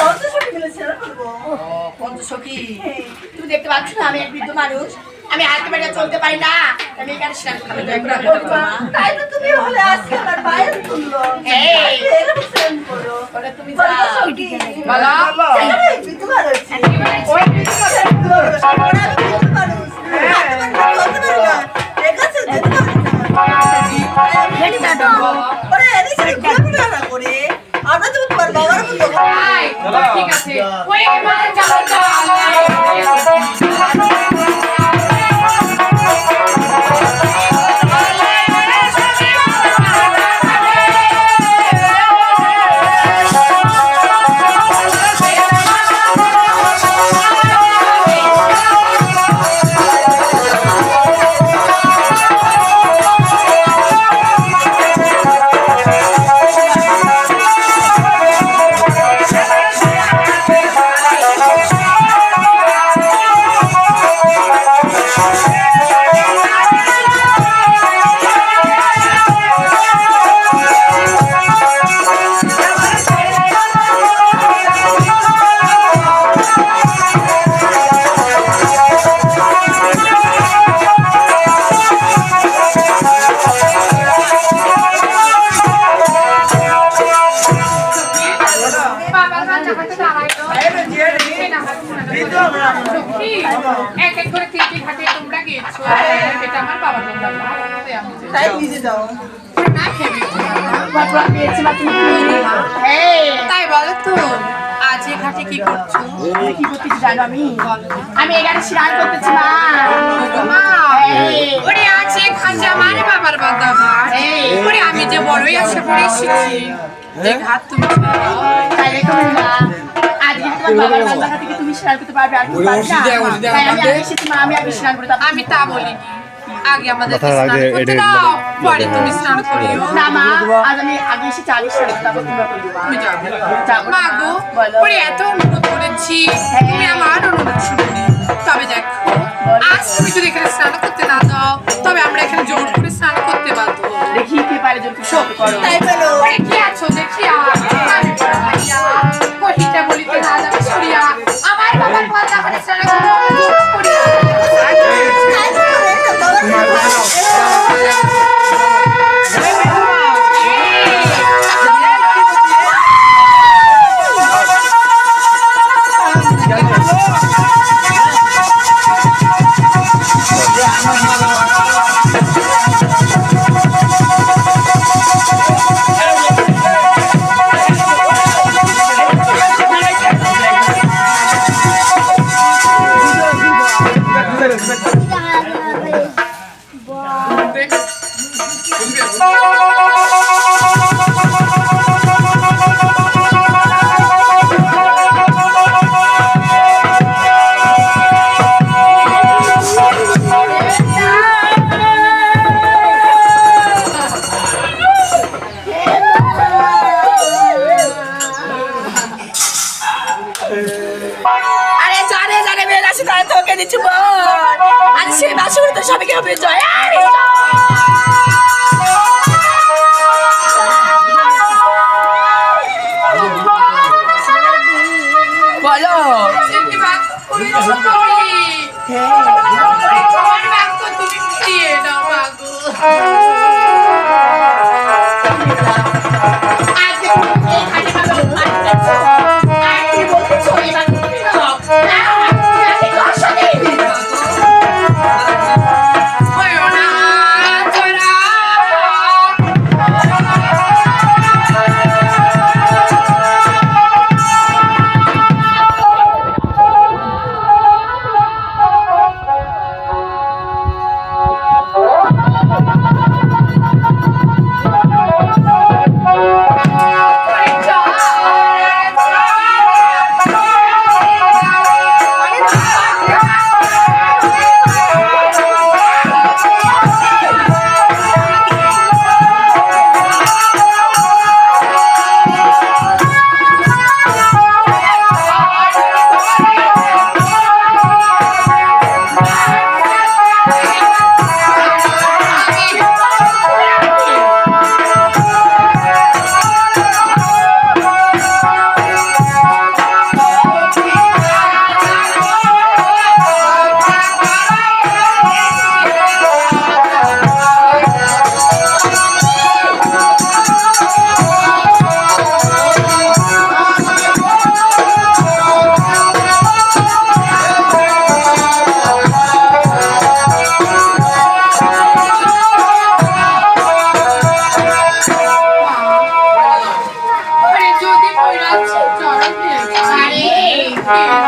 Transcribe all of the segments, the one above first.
পঞ্চাশ মিলে ছেড়ে দেবো পঞ্চসখী তুমি দেখতে পাচ্ছ না আমি এক বৃদ্ধ মানুষ। আমি হাতে বেড়ে চলতে পারি না। আমি এখানে স্নান করতে করতে মা। তাই তো তুমি হলে আজকে আমার বাইরে তুললো। তুমি। বলো। ওই আমরা তো তোমার বাবার ঠিক আছে। এক এক করে তিনটি ঘাটে তোমরা গেছো এটা আমার বাবা আমি যে- তাই নিজে যাও বলো তো আজ এ ঘাটে কি করছ কি করতেছি জানো আমি আমি এখানে স্নান করতেছি মা ওরে আছে বাবার বাবা। ওরে আমি যে বড়ই আশা করে এসেছি এই ঘাট তুমি তাই রেখো মা। আমি আগে তা আমাদের স্নান করতে দাও পরে তুমি স্নান করিও না মা আজ আমি আগে এসেছি আগে স্নান করতে তোমরা করবে মা। তুমি যাও। যাব না, মা গো বলো। ওরে এত অনুরোধ করেছি। তুমি আমার অনুরোধ তবে দেখো আজ তুমি আরে Thank.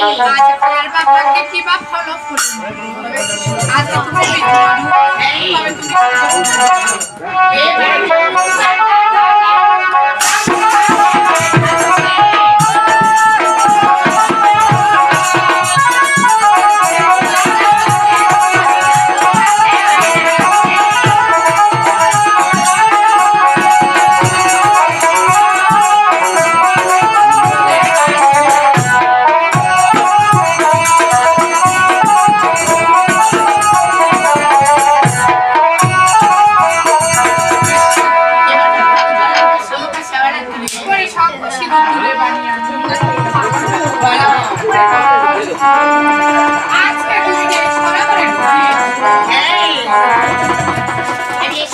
আজ ফল বা ভাগ্যে কি বা ফল তোমার মৃত্যু হবে।